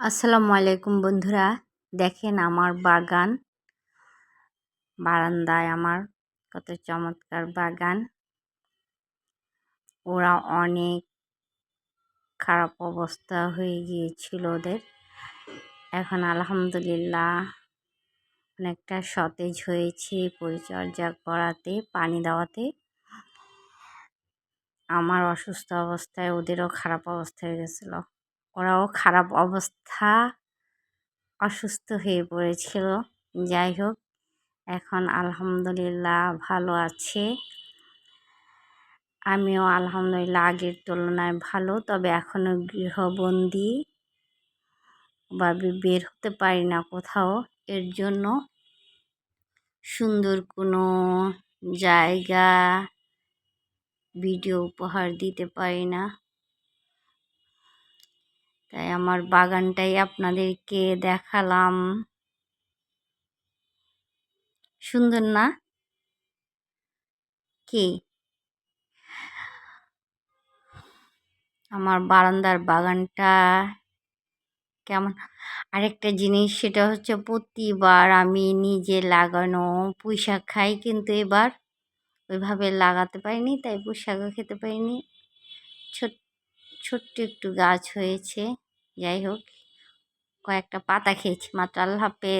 আসসালামু আলাইকুম বন্ধুরা। দেখেন আমার বাগান, বারান্দায় আমার কত চমৎকার বাগান। ওরা অনেক খারাপ অবস্থা হয়ে গিয়েছিল ওদের। এখন আলহামদুলিল্লাহ অনেকটা সতেজ হয়েছে পরিচর্যা করাতে, পানি দেওয়াতে। আমার অসুস্থ অবস্থায় ওদেরও খারাপ অবস্থা হয়ে গেছিল। ওরাও খারাপ অবস্থা, অসুস্থ হয়ে পড়েছিল। যাই হোক, এখন আলহামদুলিল্লাহ ভালো আছে। আমিও আলহামদুলিল্লাহ আগের তুলনায় ভালো, তবে এখনও গৃহবন্দী বা, বের হতে পারি না কোথাও। এর জন্য সুন্দর কোনো জায়গা, ভিডিও উপহার দিতে পারি না। তাই আমার বাগানটাই আপনাদেরকে দেখালাম। সুন্দর না? কি? আমার বারান্দার বাগানটা কেমন? আরেকটা জিনিস সেটা হচ্ছে প্রতিবার আমি নিজে লাগানো পুঁই শাক খাই কিন্তু এবার ওইভাবে লাগাতে পারিনি, তাই পুঁই শাকও খেতে পারিনি। ছোট ছোট্ট একটু গাছ হয়েছে। যাই হোক কয়েকটা পাতা খেয়েছি মাত্র আল্লাহ হাফেজ।